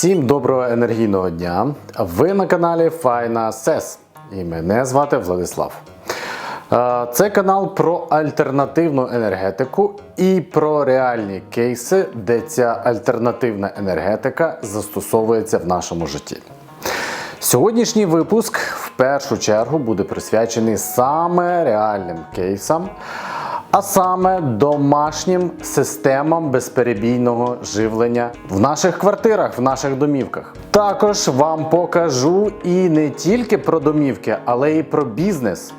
Всім доброго енергійного дня! Ви на каналі Файна Сес і мене звати Владислав. Е, Це канал про альтернативну енергетику і про реальні кейси, де ця альтернативна енергетика застосовується в нашому житті. Сьогоднішній випуск в першу чергу буде присвячений саме реальним кейсам, а саме домашнім системам безперебійного живлення в наших квартирах, в наших домівках. Також вам покажу і не тільки про домівки, але й про бізнес.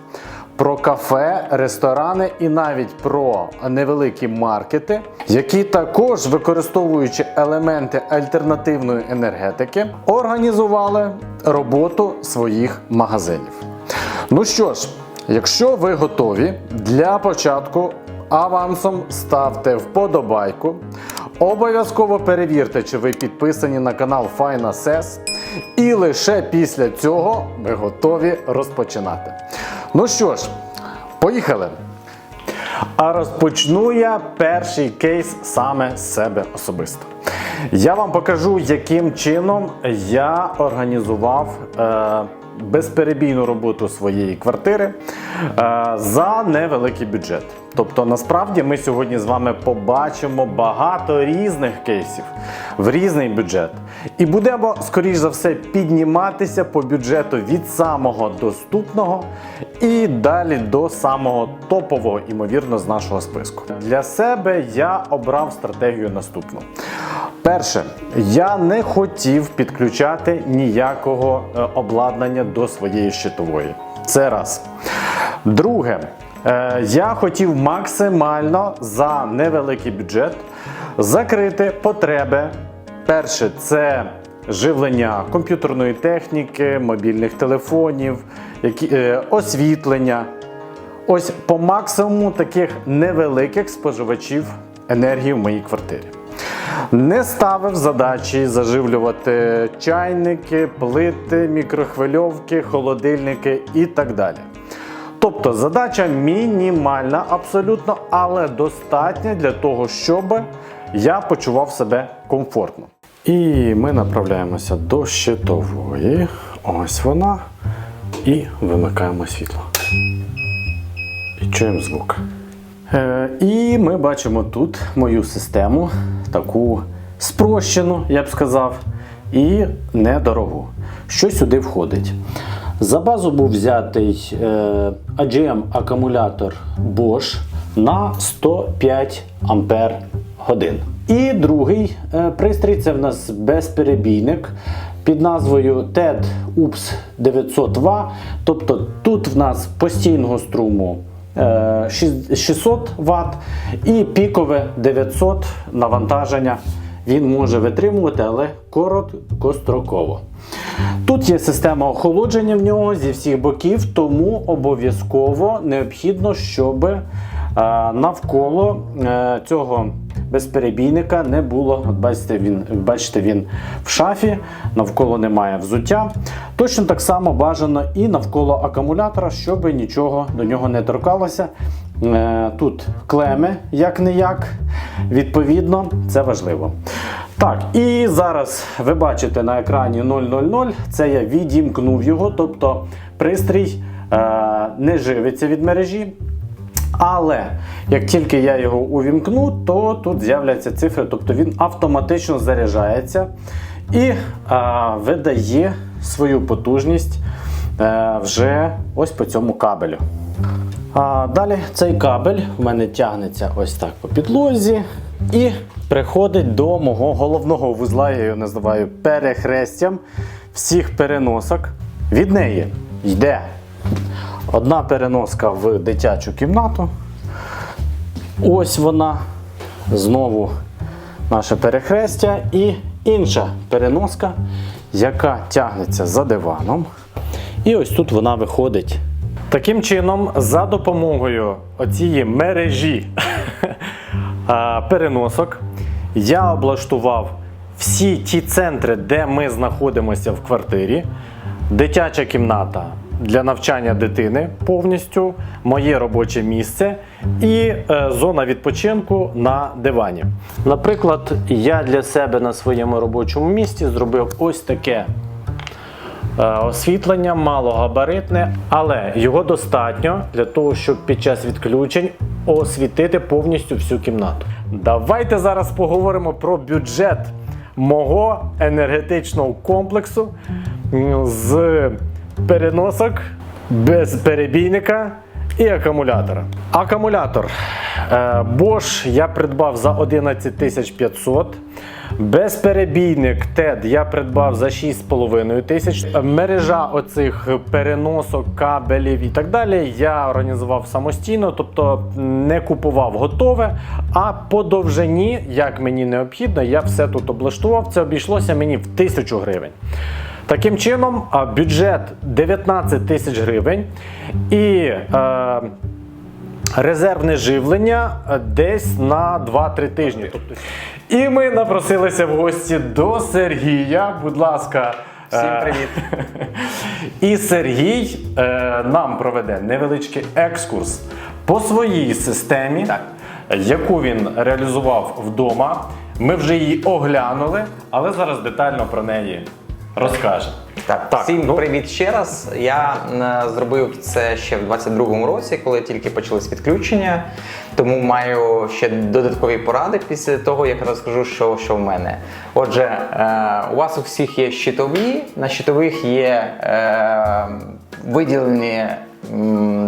Про кафе, ресторани і навіть про невеликі маркети, які також, використовуючи елементи альтернативної енергетики, організували роботу своїх магазинів. Ну що ж, якщо ви готові, для початку авансом ставте вподобайку. Обов'язково перевірте, чи ви підписані на канал Сес. І лише після цього ви готові розпочинати. Ну що ж, поїхали! А розпочну я перший кейс саме з себе особисто. Я вам покажу, яким чином я організував е, безперебійну роботу своєї квартири е, за невеликий бюджет. Тобто, насправді, ми сьогодні з вами побачимо багато різних кейсів в різний бюджет. І будемо, скоріш за все, підніматися по бюджету від самого доступного і далі до самого топового, імовірно, з нашого списку. Для себе я обрав стратегію наступну. Перше, я не хотів підключати ніякого е, обладнання до своєї щитової. Це раз. Друге, е, я хотів максимально за невеликий бюджет закрити потреби. Перше, це живлення комп'ютерної техніки, мобільних телефонів, е, освітлення. Ось по максимуму таких невеликих споживачів енергії в моїй квартирі. Не ставив задачі заживлювати чайники, плити, мікрохвильовки, холодильники і так далі. Тобто задача мінімальна абсолютно, але достатня для того, щоб я почував себе комфортно. І ми направляємося до щитової. Ось вона. І вимикаємо світло. І чуємо звук. Е, і ми бачимо тут мою систему, таку спрощену, я б сказав, і недорогу. Що сюди входить? За базу був взятий е, AGM акумулятор Bosch на 105 Ампер годин. І другий е, пристрій це в нас безперебійник під назвою TED UPS 900 W. Тобто тут в нас постійного струму е, 600 Вт і пікове 900 навантаження він може витримувати, але короткостроково. Тут є система охолодження в нього зі всіх боків, тому обов'язково необхідно, щоб е, навколо е, цього безперебійника не було. От бачите, він, бачите, він в шафі, навколо немає взуття. Точно так само бажано і навколо акумулятора, щоб нічого до нього не торкалося. Е, Тут клеми, як не як. Відповідно, це важливо. Так, і зараз ви бачите на екрані 000. Це я відімкнув його, тобто пристрій е, не живиться від мережі. Але як тільки я його увімкну, то тут з'являться цифри, тобто він автоматично заряджається і а, видає свою потужність а, вже ось по цьому кабелю. А, Далі цей кабель в мене тягнеться ось так по підлозі і приходить до мого головного вузла, я його називаю перехрестям всіх переносок. Від неї йде Одна переноска в дитячу кімнату. Ось вона. Знову наше перехрестя. І інша переноска, яка тягнеться за диваном. І ось тут вона виходить. Таким чином, за допомогою оцієї мережі переносок, я облаштував всі ті центри, де ми знаходимося в квартирі. Дитяча кімната для навчання дитини повністю, моє робоче місце і е, зона відпочинку на дивані. Наприклад, я для себе на своєму робочому місці зробив ось таке Е, Освітлення малогабаритне, але його достатньо для того, щоб під час відключень освітити повністю всю кімнату. Давайте зараз поговоримо про бюджет мого енергетичного комплексу з переносок без перебійника і акумулятора. Акумулятор е, Bosch я придбав за 11 500. Безперебійник TED я придбав за 6,5 тисяч. Мережа оцих переносок, кабелів і так далі я організував самостійно, тобто не купував готове. А по довжині, як мені необхідно, я все тут облаштував. Це обійшлося мені в тисячу гривень. Таким чином, бюджет 19 тисяч гривень. І е, резервне живлення десь на 2-3 тижні. Тобто, і ми напросилися в гості до Сергія. Будь ласка. Всім е, привіт. І Сергій е, нам проведе невеличкий екскурс по своїй системі, Так. яку він реалізував вдома. Ми вже її оглянули, але зараз детально про неї розкаже. Так, Так, всім ну- привіт ще раз. Я е, зробив це ще в 22-му році, коли тільки почались відключення. Тому маю ще додаткові поради після того, як розкажу, що, що в мене. Отже, е, у вас у всіх є щитові, на щитових є е, виділені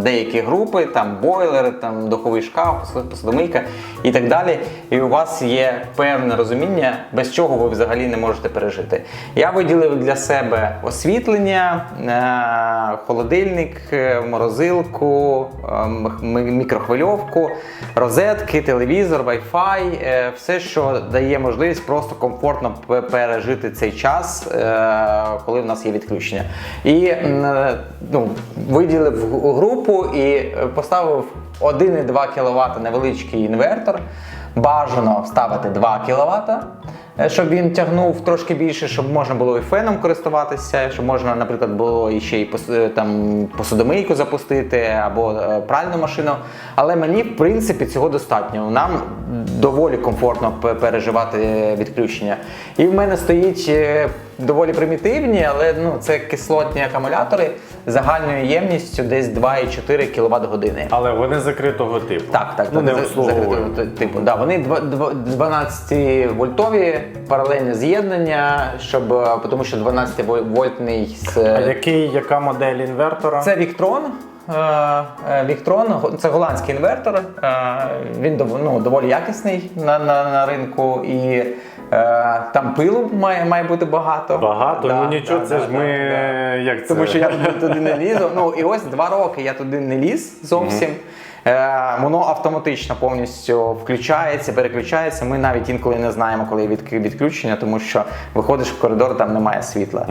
деякі групи, там бойлер, там духовий шкаф, посуд- посудомийка і так далі. І у вас є певне розуміння, без чого ви взагалі не можете пережити. Я виділив для себе освітлення, е, холодильник, е, морозилку, е, м- м- мікрохвильовку, розетки, телевізор, Wi-Fi, е, все, що дає можливість просто комфортно пережити цей час, коли в нас є відключення. І ну, виділив групу і е, поставив 1,2 кВт невеличкий інвертор. Бажано вставити 2 кВт, е, щоб він тягнув трошки більше, щоб можна було і феном користуватися, щоб можна, наприклад, було ще й е, там посудомийку запустити або пральну машину. Але мені, в принципі, цього достатньо. Нам доволі комфортно переживати відключення. І в мене стоїть доволі примітивні, але ну, це кислотні акумулятори загальною ємністю десь 2,4 кВт години. Але вони закритого типу. Так, так, ну, так, не за- закритого типу. Да, вони 12 вольтові паралельне з'єднання, щоб е, тому що 12 вольтний з А який, яка модель інвертора? це Віктрон. Е, е, Віктрон, це голландський інвертор. Він ну, доволі якісний на, на, на ринку і там пилу має, має бути багато. Багато, Да, ну нічого, да, це да, ж да, ми да. як це? Тому що я туди, не лізу. Ну і ось два роки я туди не ліз зовсім. Е, воно автоматично повністю включається, переключається. Ми навіть інколи не знаємо, коли від, відключення, тому що виходиш в коридор, там немає світла.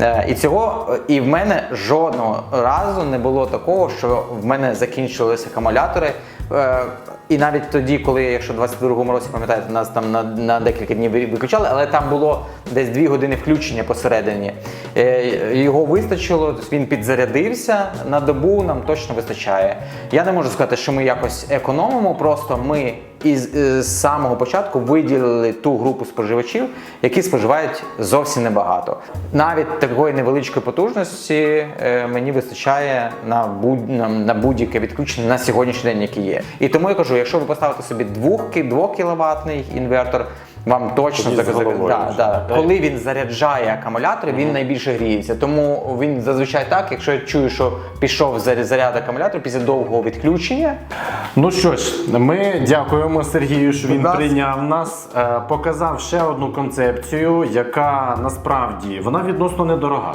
Е, і цього е, і в мене жодного разу не було такого, що в мене закінчилися акумулятори. Е, і навіть тоді, коли, якщо в 22-му році, пам'ятаєте, нас там на, на декілька днів виключали, але там було десь 2 години включення посередині. Е, Його вистачило, тобто він підзарядився на добу, нам точно вистачає. Я не можу сказати, що ми якось економимо, просто ми із е, з самого початку виділили ту групу споживачів, які споживають зовсім небагато. Навіть такої невеличкої потужності е, мені вистачає на, будь, на, на будь-яке відключення на сьогоднішній день, яке є. І тому я кажу, якщо ви поставите собі 2, 2 кВт інвертор, вам точно Тоді з так- головою да, вже, да. коли він заряджає акумулятор, він найбільше гріється. Тому він зазвичай так, якщо я чую, що пішов заряд акумулятора після довгого відключення, Ну що ж, ми дякуємо Сергію, що він прийняв нас, е, показав ще одну концепцію, яка насправді вона відносно недорога.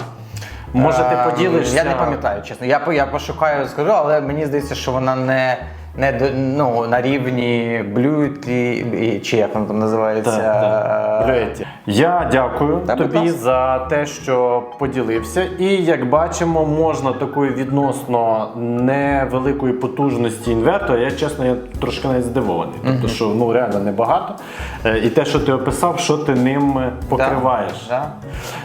Може, ти Ем, поділишся? Я не пам'ятаю, чесно. Я, я пошукаю, скажу, але мені здається, що вона не, не до, ну, на рівні Bluetooth, чи як воно там називається. Так, так. е, Я дякую Та, тобі за те, що поділився. І як бачимо, можна такої відносно невеликої потужності інвертора. Я чесно, я трошки навіть здивований. Тобто, що ну реально небагато. Е, І те, що ти описав, що ти ним покриваєш. Да,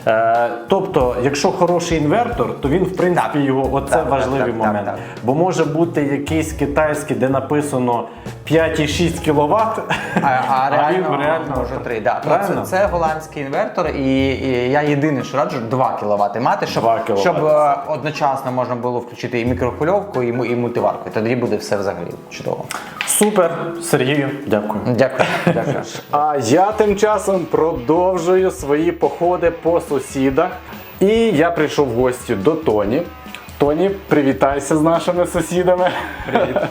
Е, тобто, якщо хороший інвертор, то він в принципі Так. його оце Так, так, важливий так, так, момент. так. Бо може бути якийсь китайський, де написано 5,6 кВт, А, а реально, він реально може 3. Да. Правильно? Це, це голландський інвертор, і, і я єдине, що раджу 2 кВт мати, щоб, 2 кВт. щоб е, одночасно можна було включити і мікрохвильовку, і, му- і мультиварку. І тоді буде все взагалі чудово. Супер, Сергію, дякую. Дякую. Дякую. А я тим часом продовжую свої походи по сусідах. І я прийшов в гості до Тоні. Тоні, привітайся з нашими сусідами. Привіт.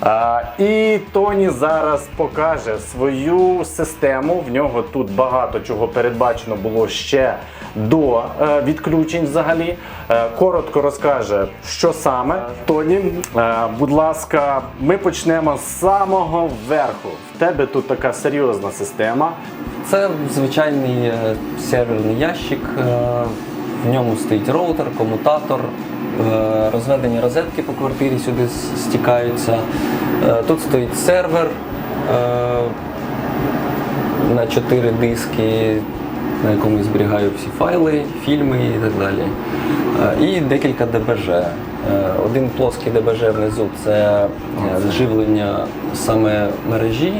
А, і Тоні зараз покаже свою систему. В нього тут багато чого передбачено було ще до е, відключень взагалі. Е, коротко розкаже, що саме. Тоні, е, будь ласка, ми почнемо з самого верху. В тебе тут така серйозна система. Це звичайний е, серверний ящик. е, В ньому стоїть роутер, комутатор, розведені розетки по квартирі сюди стікаються. Е, Тут стоїть сервер е, на 4 диски, на якому я зберігаю всі файли, фільми і так далі. Е, І декілька ДБЖ. Е, Один плоский ДБЖ внизу це е, зживлення саме мережі.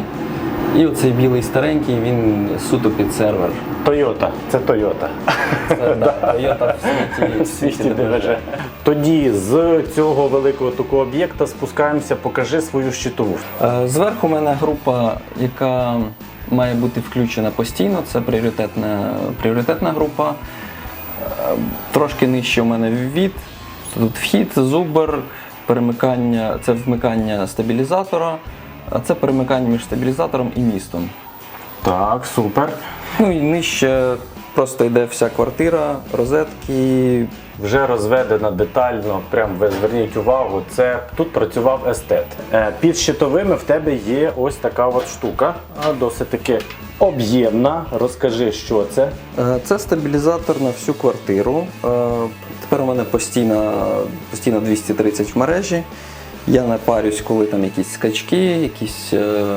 І оцей білий старенький, він суто під сервер. Тойота, це Тойота. Toyota в світі, В. ДВЖ. Тоді з цього великого такого об'єкта спускаємося, покажи свою щитову. Е, Зверху у мене група, яка має бути включена постійно. Це пріоритетна, пріоритетна група. Е, Трошки нижче у мене від. Тут вхід, зубер, перемикання, це вмикання стабілізатора, це перемикання між стабілізатором і містом. Так, супер. Ну і нижче просто йде вся квартира, розетки, Вже розведена детально, прям ви зверніть увагу, це тут працював естет. Е, Під щитовими в тебе є ось така от штука, досить таки об'ємна. Розкажи, що це. Е, Це стабілізатор на всю квартиру. Е, Тепер у мене постійно, постійно 230 в мережі. Я не парюсь, коли там якісь скачки, якісь е,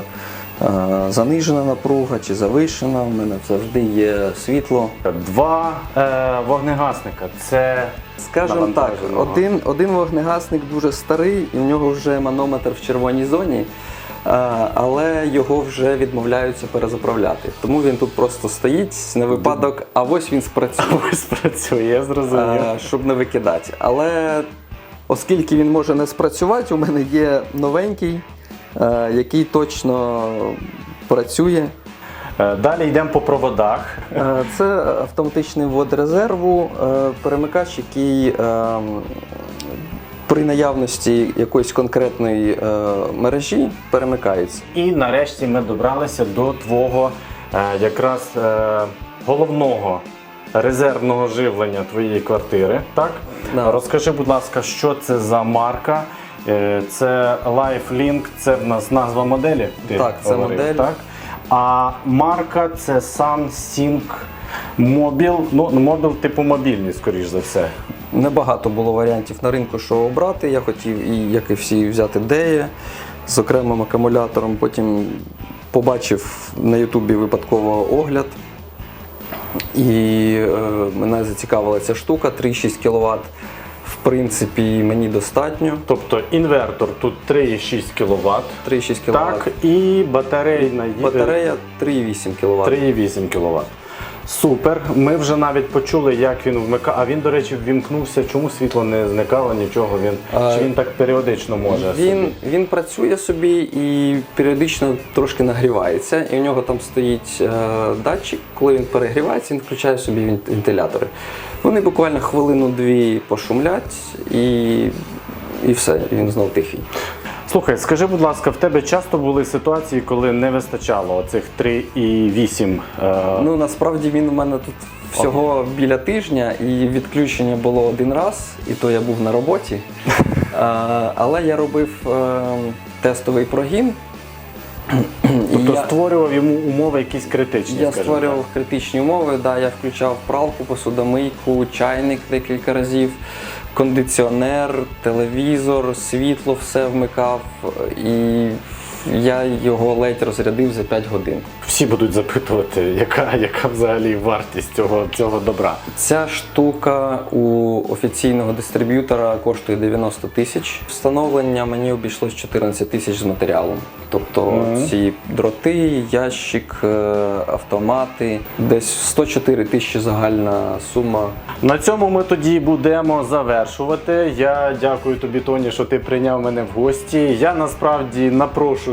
е, занижена напруга чи завишена. У мене завжди є світло. Два е, вогнегасника. Це Скажімо так, навантаженого. один, один вогнегасник дуже старий, і в нього вже манометр в червоній зоні, е, але його вже відмовляються перезаправляти. Тому він тут просто стоїть на випадок, а ось він спрацює. ось працює, я зрозумів. Е, щоб не викидати. Але оскільки він може не спрацювати, у мене є новенький, е, який точно працює. Е, Далі йдемо по проводах. Е, Це автоматичний ввод резерву, е, перемикач, який при наявності якоїсь конкретної мережі перемикається. І нарешті ми добралися до твого якраз головного резервного живлення твоєї квартири. Так? Да. Розкажи, будь ласка, що це за марка? Е, Це LifeLink, це в нас назва моделі. Ти Так, це говорив, модель. Так? А марка це SunSync Mobile. Ну, мобіл типу мобільний, скоріш за все. Небагато було варіантів на ринку, що обрати. Я хотів, і, як і всі, взяти Деє з окремим акумулятором. Потім побачив на Ютубі випадково огляд. І е, мене зацікавила ця штука 3,6 кВт. В принципі, мені достатньо. Тобто інвертор тут 3,6 кВт. 3,6 кВт. Так, і батарейна Батарея 3,8 кВт. 3,8 кВт. Супер. Ми вже навіть почули, як він вмикає. А він, до речі, ввімкнувся. Чому світло не зникало, нічого. Він А, чи він так періодично може. Він, собі? він працює собі і періодично трошки нагрівається. І у нього там стоїть е, датчик. Коли він перегрівається, він включає собі вентилятори. Вони буквально хвилину-дві пошумлять і, і все, він знов тихий. Слухай, скажи, будь ласка, в тебе часто були ситуації, коли не вистачало оцих 3,8? Е... Ну насправді він у мене тут всього біля тижня, і відключення було один раз, і то я був на роботі. Е, Але я робив е, тестовий прогін. Тобто я- створював йому умови якісь критичні. Я скажімо створював критичні умови, да, я включав пралку, посудомийку, чайник декілька разів, кондиціонер, телевізор, світло все вмикав. І я його ледь розрядив за 5 годин. Всі будуть запитувати, яка, яка взагалі вартість цього, цього добра. Ця штука у офіційного дистриб'ютора коштує 90 тисяч. Встановлення мені обійшлось 14 тисяч з матеріалом. Тобто ці дроти, ящик, е, автомати, десь 104 тисячі загальна сума. На цьому ми тоді будемо завершувати. Я дякую тобі, Тоні, що ти прийняв мене в гості. Я насправді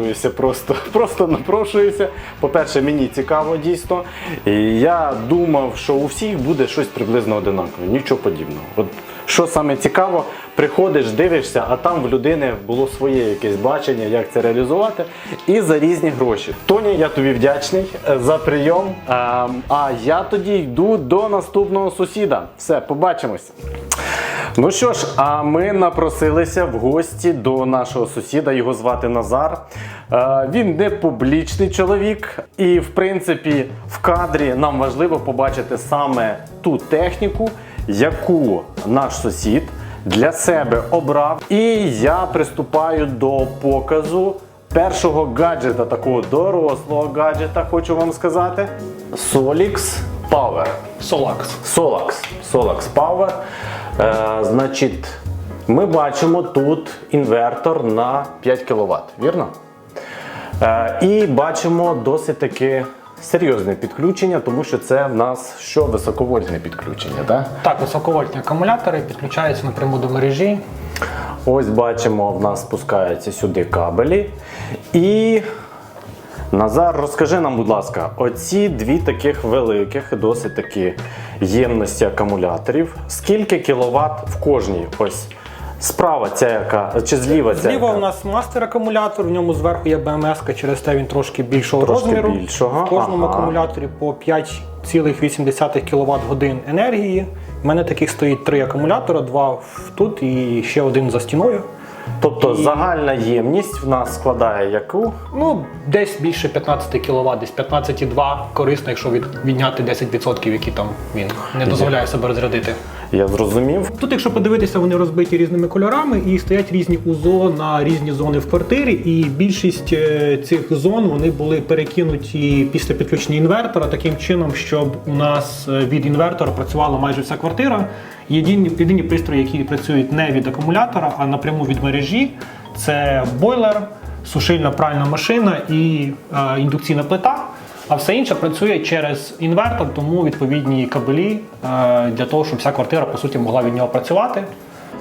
напрошуюся, просто, просто напрошуюся. По-перше, мені цікаво дійсно. І я думав, що у всіх буде щось приблизно одинакове, нічого подібного. От що саме цікаво, приходиш, дивишся, а там в людини було своє якесь бачення, як це реалізувати, і за різні гроші. Тоні, я тобі вдячний е, за прийом. А, а я тоді йду до наступного сусіда. Все, побачимось. Ну що ж, а ми напросилися в гості до нашого сусіда. Його звати Назар. Е, Він не публічний чоловік, і в принципі в кадрі нам важливо побачити саме ту техніку, яку наш сусід для себе обрав. І я приступаю до показу першого гаджета, такого дорослого гаджета, хочу вам сказати. Solix Power. Solax. Solax. Solax Power. Е, значить, ми бачимо тут інвертор на 5 кВт, вірно? Е, і бачимо досить таки серйозне підключення, тому що це в нас що високовольтне підключення. Так? Так, високовольтні акумулятори підключаються напряму до мережі. Ось бачимо, в нас спускаються сюди кабелі. І Назар, розкажи нам, будь ласка, оці дві таких великих, досить такі ємності акумуляторів. Скільки кіловат в кожній? Ось справа ця яка, чи зліва ця? Зліва яка? у нас мастер акумулятор, в ньому зверху є БМС, через те він трошки більшого Трошки розміру. більшого, В кожному ага. акумуляторі по 5,8 кВт годин енергії. У мене таких стоїть три акумулятора, два тут і ще один за стіною. Тобто загальна ємність в нас складає яку? Ну, десь більше 15 кВт, десь 15,2 корисно, якщо від, відняти 10%, які там він не дозволяє себе розрядити. Я зрозумів. Тут, якщо подивитися, вони розбиті різними кольорами і стоять різні УЗО на різні зони в квартирі. І більшість е, цих зон вони були перекинуті після підключення інвертора таким чином, щоб у нас е, від інвертора працювала майже вся квартира. Єдині, єдині пристрої, які працюють не від акумулятора, а напряму від мережі, це бойлер, сушильна пральна машина і е, індукційна плита. А все інше працює через інвертор, тому відповідні кабелі е, для того, щоб вся квартира по суті могла від нього працювати.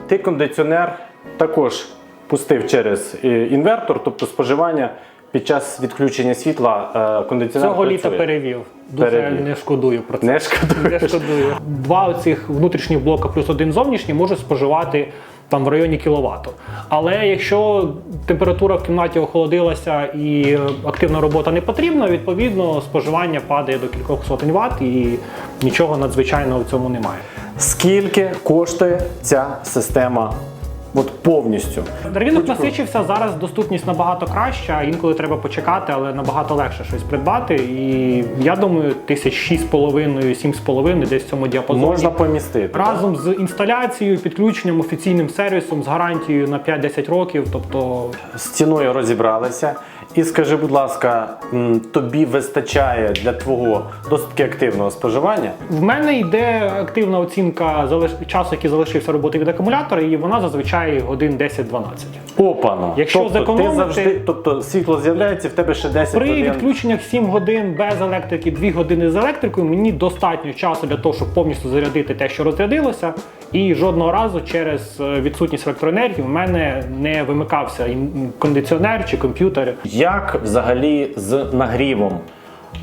Ти кондиціонер також пустив через е, інвертор, тобто споживання під час відключення світла е, кондиціонер Цього літа перевів. Дуже Перевів. не шкодую про це. Не шкодуєш? Не шкодую. Два оцих внутрішніх блока плюс один зовнішній можуть споживати там в районі кіловату. Але якщо температура в кімнаті охолодилася і е, активна робота не потрібна, відповідно споживання падає до кількох сотень ватт і нічого надзвичайного в цьому немає. Скільки коштує ця система от повністю? Ринок насичився, зараз доступність набагато краща. Інколи треба почекати, але набагато легше щось придбати. І я думаю, тисяч шість з половиною, сім з половиною, десь в цьому діапазоні. Можна помістити. так? Разом з інсталяцією, підключенням, офіційним сервісом з гарантією на 5-10 років. Тобто З ціною розібралися. І скажи, будь ласка, тобі вистачає для твого досить таки активного споживання? в мене йде активна оцінка часу, який залишився роботи від акумулятора, і вона зазвичай годин 10-12. Опана. Якщо тобто, зекономити- ти завжди, тобто світло з'являється, в тебе ще 10 При годин. відключеннях 7 годин без електрики, 2 години з електрикою, мені достатньо часу для того, щоб повністю зарядити те, що розрядилося. І жодного разу через е, відсутність електроенергії в мене не вимикався кондиціонер чи комп'ютер. Як взагалі з нагрівом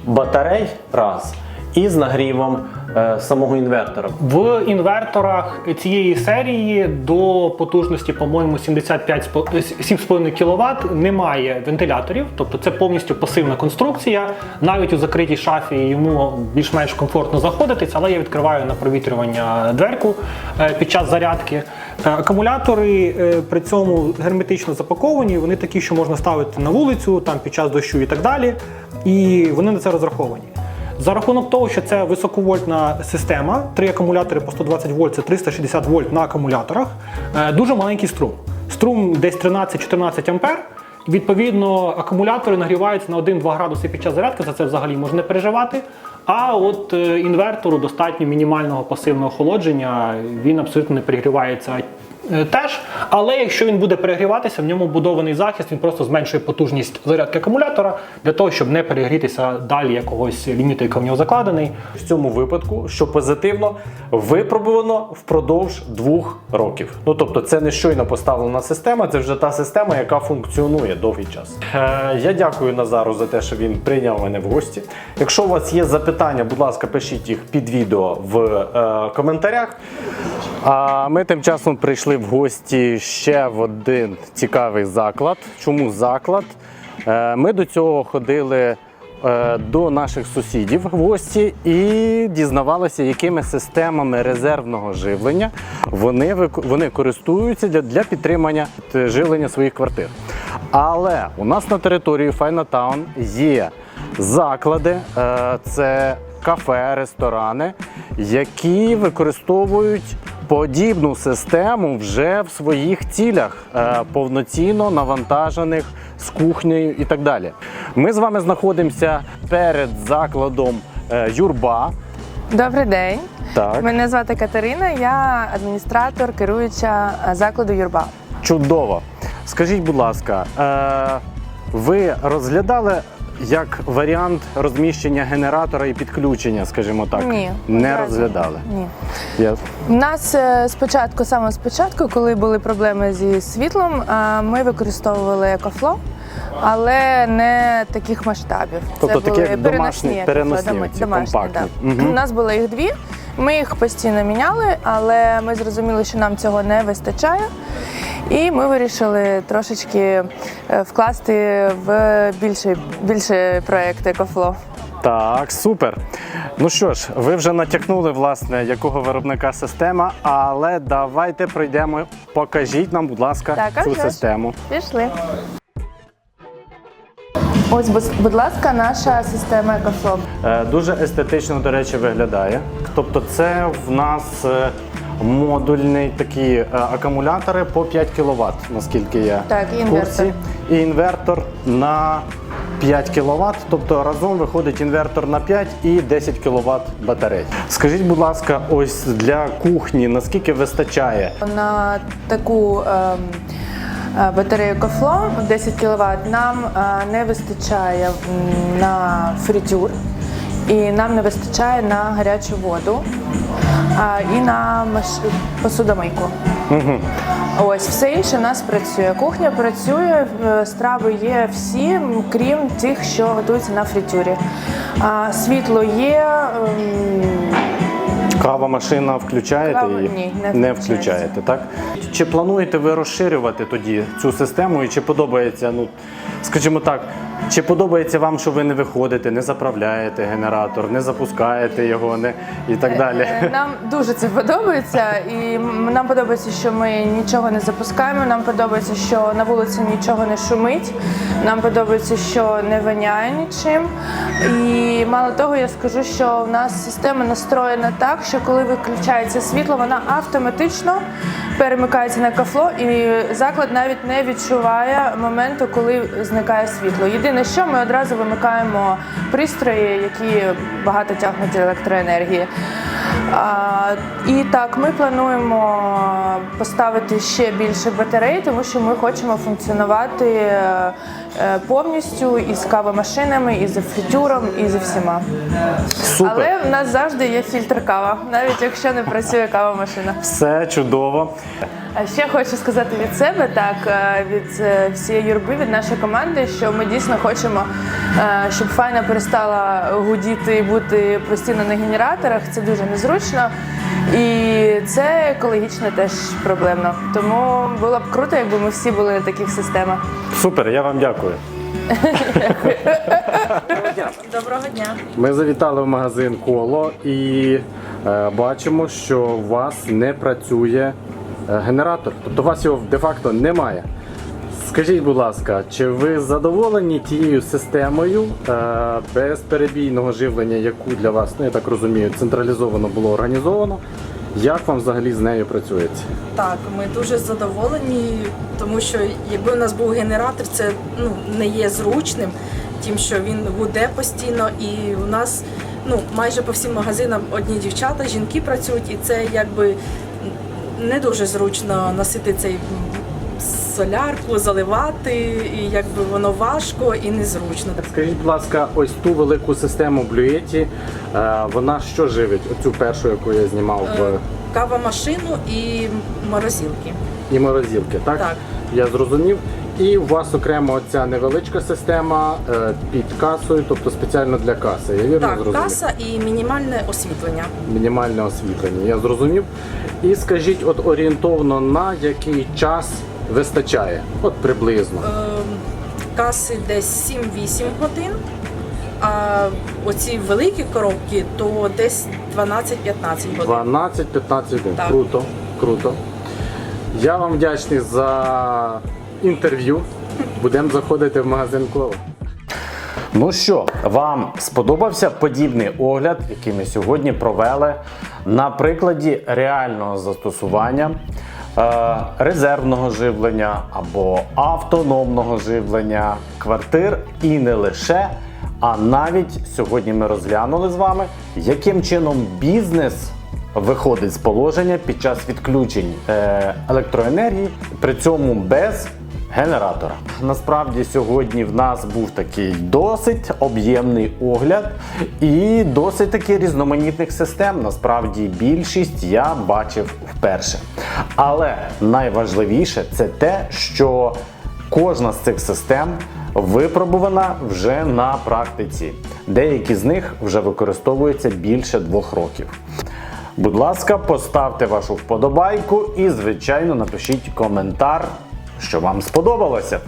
батарей раз і з нагрівом е, самого інвертора? В інверторах цієї серії до потужності, по-моєму, 75 7,5 кВт немає вентиляторів, тобто це повністю пасивна конструкція. Навіть у закритій шафі йому більш-менш комфортно заходитись, але я відкриваю на провітрювання дверку е, під час зарядки. Е, Акумулятори е, при цьому герметично запаковані, вони такі, що можна ставити на вулицю, там під час дощу і так далі. І вони на це розраховані. За рахунок того, що це високовольтна система, три акумулятори по 120 вольт, це 360 вольт на акумуляторах, е, дуже маленький струм. Струм десь 13-14 ампер. Відповідно, акумулятори нагріваються на 1-2 градуси під час зарядки, за це взагалі можна не переживати. А от е, інвертору достатньо мінімального пасивного охолодження, він абсолютно не перегрівається е, теж. Але якщо він буде перегріватися, в ньому будований захист, він просто зменшує потужність зарядки акумулятора для того, щоб не перегрітися далі якогось ліміту, який в нього закладений. В цьому випадку, що позитивно, випробувано впродовж двох років. Ну тобто, це не щойно поставлена система, це вже та система, яка функціонує довгий час. Е, я дякую Назару за те, що він прийняв мене в гості. Якщо у вас є запитання, будь ласка, пишіть їх під відео в е, коментарях. А ми тим часом прийшли в гості ще в один цікавий заклад. Чому заклад? Е, Ми до цього ходили е, до наших сусідів в гості і дізнавалися, якими системами резервного живлення вони, вони користуються для, для підтримання е, живлення своїх квартир. Але у нас на території Файнатаун є заклади, це кафе, ресторани, які використовують подібну систему вже в своїх цілях, е, повноцінно навантажених з кухнею і так далі. Ми з вами знаходимося перед закладом е, Юрба. Добрий день. Так, Мене звати Катерина, я адміністратор, керуюча е, закладу Юрба. чудово. Скажіть, будь ласка, ви розглядали як варіант розміщення генератора і підключення, скажімо так? Ні, не одразу. розглядали. Ні. Я... У нас е, спочатку, саме спочатку, коли були проблеми зі світлом, е, ми використовували екофло. Але не таких масштабів. Тобто такі, як домашні, переносні переносні ці, домашні, компактні. да. Мгм. У нас було їх дві. Ми їх постійно міняли, але ми зрозуміли, що нам цього не вистачає. І ми вирішили трошечки е, вкласти в більший, більший проєкт екофло. Так, супер. Ну що ж, ви вже натякнули, власне, якого виробника система, але давайте пройдемо. Покажіть нам, будь ласка, Так, а цю вже ж. систему. Пішли. Ось, будь- ласка, наша система екофло. Е, Дуже естетично, до речі, виглядає. Тобто, це в нас е, модульні такі е, акумулятори по 5 кВт, наскільки я Так, і в інвертор. курсі. І інвертор на 5 кВт, тобто разом виходить інвертор на 5 і 10 кВт батарей. Скажіть, будь ласка, ось для кухні наскільки вистачає? На таку е, батарею екофло 10 кВт нам е, не вистачає на фритюр і нам не вистачає на гарячу воду і на посудомийку. Ось все інше у нас працює. Кухня працює, е, страви є всі, крім тих, що готуються на фритюрі. Світло є. Кава машина включаєте Кава- її? ні, не не включаєте, так? Чи плануєте ви розширювати тоді цю систему і чи подобається, ну скажімо так, чи подобається вам, що ви не виходите, не заправляєте генератор, не запускаєте його, не і так далі? Е, Нам дуже це подобається, і нам подобається, що ми нічого не запускаємо. Нам подобається, що на вулиці нічого не шумить. Нам подобається, що не воняє нічим. І мало того, я скажу, що у нас система настроєна так, що коли виключається світло, вона автоматично перемикається на кафло, і заклад навіть не відчуває моменту, коли зникає світло. Єдине, що ми одразу вимикаємо пристрої, які багато тягнуть електроенергії. А, і так, ми плануємо поставити ще більше батарей, тому що ми хочемо функціонувати повністю із кавомашинами, і з фритюром, і зі всіма. Супер, Але в нас завжди є фільтр кава, навіть якщо не працює кавомашина. все чудово. А ще хочу сказати від себе, так е, від е, всієї юрби, від нашої команди, що ми дійсно хочемо, е, щоб файна перестала гудіти і бути постійно на генераторах. Це дуже незручно. І це екологічно теж проблемно. Тому було б круто, якби ми всі були на таких системах. Супер, я вам дякую. Доброго дня. Ми завітали в магазин Коло і е, бачимо, що у вас не працює е, генератор, тобто у вас його де-факто немає. Скажіть, будь ласка, чи ви задоволені тією системою е, безперебійного живлення, яку для вас, ну я так розумію, централізовано було організовано? Як вам взагалі з нею працюється? Так, ми дуже задоволені, тому що якби у нас був генератор, це ну не є зручним, тим, що він гуде постійно, і у нас ну майже по всім магазинам одні дівчата, жінки працюють, і це якби не дуже зручно носити цей солярку, заливати, і якби воно важко і незручно. Скажіть, будь ласка, ось ту велику систему Блюєті, е, вона що живить? Оцю першу, яку я знімав в Е, Кава машину і морозилки. і морозилки, так? Так. Я зрозумів. І у вас окремо ця невеличка система е, під касою, тобто спеціально для каси. Я вірно Так, зрозумів? каса і мінімальне освітлення. Мінімальне освітлення, я зрозумів. І скажіть, от орієнтовно на який час вистачає? От приблизно. Ем, каси десь 7-8 годин. А оці великі коробки то десь 12-15 годин. 12-15 годин. Так. Круто, круто. Я вам вдячний за інтерв'ю. Будемо заходити в магазин Клова. Ну що, вам сподобався подібний огляд, який ми сьогодні провели на прикладі реального застосування резервного живлення або автономного живлення квартир і не лише. А навіть сьогодні ми розглянули з вами, яким чином бізнес виходить з положення під час відключень е, електроенергії, при цьому без генератора. Насправді сьогодні в нас був такий досить об'ємний огляд і досить таки різноманітних систем. Насправді більшість я бачив вперше. Але найважливіше це те, що кожна з цих систем випробувана вже на практиці. Деякі з них вже використовуються більше двох років. Будь ласка, поставте вашу вподобайку і, звичайно, напишіть коментар, що вам сподобалося.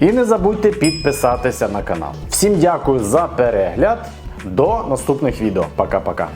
І не забудьте підписатися на канал. Всім дякую за перегляд. До наступних відео. Пока-пока.